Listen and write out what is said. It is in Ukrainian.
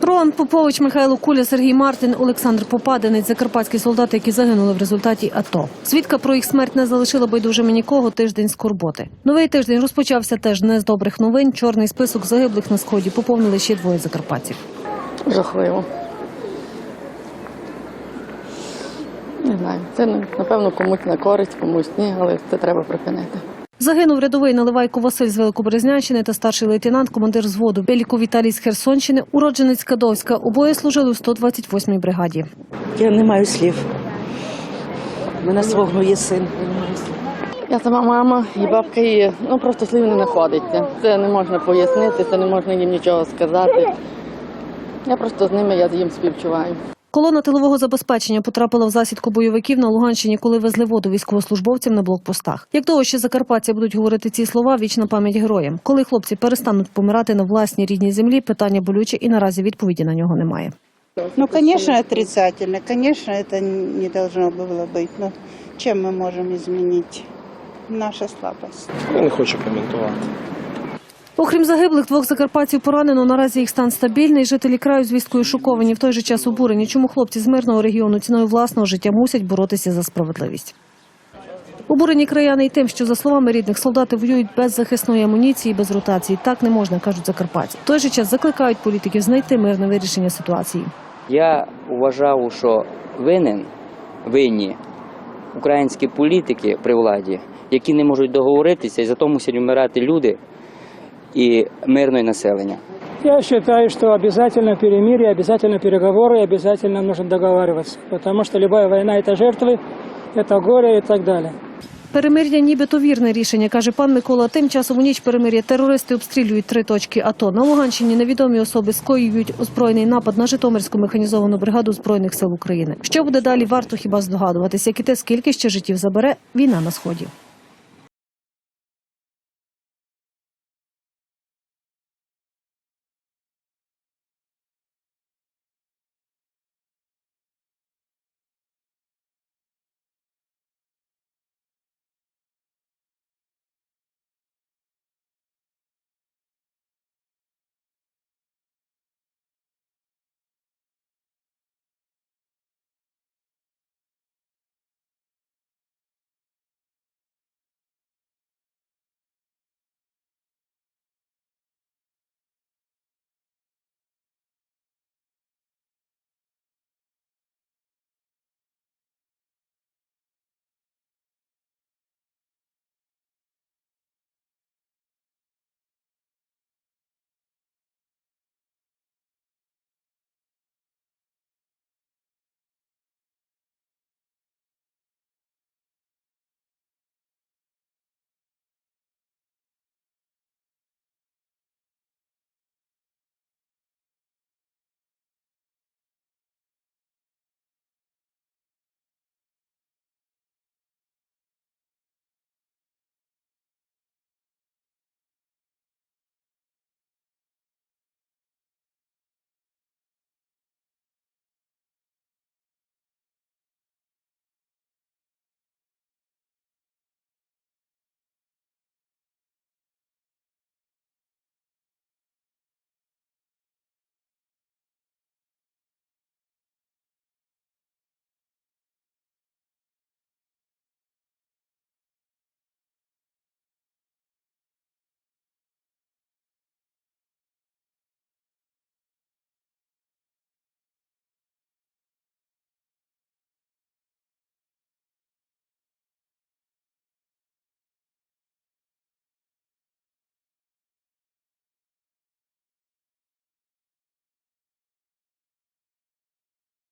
Роланд Попович, Михайло Куля, Сергій Мартин, Олександр Попаденець, закарпатські солдати, які загинули в результаті АТО. Свідка про їх смерть не залишила байдужими нікого. Тиждень скорботи. Новий тиждень розпочався теж не з добрих новин. Чорний список загиблих на сході поповнили ще двоє закарпатців. Жахливо. Не знаю. Це напевно комусь на користь, комусь ні, але це треба припинити. Загинув рядовий наливайко Василь з Великобрезнянщини та старший лейтенант, командир взводу Беліко Віталій з Херсонщини, уродженець Кадовська. Обоє служили у 128-й бригаді. Я не маю слів. У мене свого є син. Я сама мама і бабка її, ну просто слів не знаходиться. Це не можна пояснити, це не можна їм нічого сказати. Я просто з ними, я їм співчуваю. Колона тилового забезпечення потрапила в засідку бойовиків на Луганщині, коли везли воду військовослужбовцям на блокпостах. Як довго ще закарпатці будуть говорити ці слова, вічна пам'ять героям. Коли хлопці перестануть помирати на власній рідній землі, питання болюче і наразі відповіді на нього немає. Ну, конечно, отрицательно. Конечно, это не должно было быть. Но чем мы можем изменить? Наша слабость. Я не хочу коментувати. Окрім загиблих, двох закарпатців поранено. Наразі їх стан стабільний. Жителі краю з вісткою шоковані. В той же час обурені. Чому хлопці з мирного регіону ціною власного життя мусять боротися за справедливість? Обурені краяни й тим, що за словами рідних солдати воюють без захисної амуніції, без ротації. Так не можна, кажуть закарпатці. В той же час закликають політиків знайти мирне вирішення ситуації. Я вважав, що винен винні українські політики при владі, які не можуть договоритися, і зато мусять вмирати люди і мирне населення. Я считаю, что обязательно перемирие, обязательно переговоры, обязательно нужно договариваться. Потому что любая война – это жертвы, это горе и так далее. Перемир'я нібито вірне рішення, каже пан Микола. Тим часом у ніч перемир'я терористи обстрілюють три точки АТО. На Луганщині невідомі особи скоюють озброєний напад на Житомирську механізовану бригаду Збройних сил України. Що буде далі, варто хіба здогадуватись, як і те, скільки ще життів забере війна на сході.